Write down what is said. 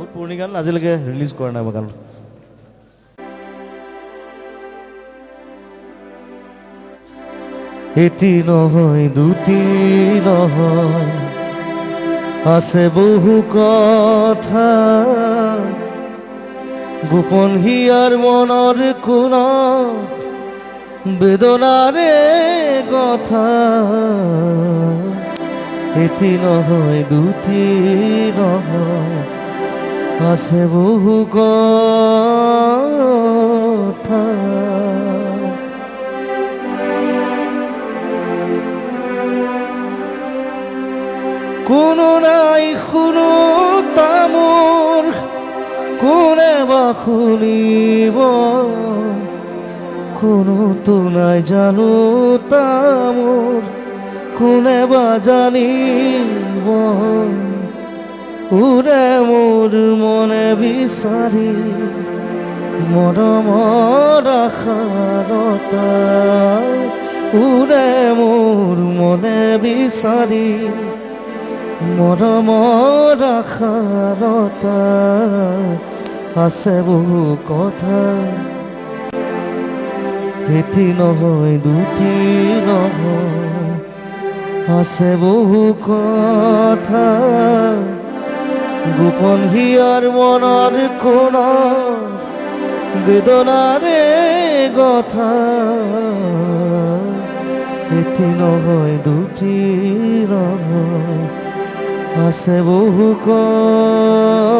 বহুত পুৰণি গান আজিলৈকে ৰিলিজ কৰা নাই গান এটি নহয়, দুটি নহয়, আছে বহু কথা। গোপন হিয়ার মনৰ কোন বেদনাৰে কথা। এটি নহয়, দুটি নহয় আছে বহু কথা। কোনো নাই শুনো তামোৰ কোনে বা শুনিব কোনোতো নাই জানো তামোৰ কোনে বা জানিব। উৰে মোৰ মনে বিচাৰি মৰমৰ আশাৰতা উৰে মোৰ মনে বিচাৰি মৰমৰ আশাৰতা আছে বহু কথা, এটি নহয় দুটি নহয় আছে বহু কথা। গোপন হিয়ার মনার কোনা বেদনাৰে কথা এটি নহয় দুটি নহয় আছে বহু কথা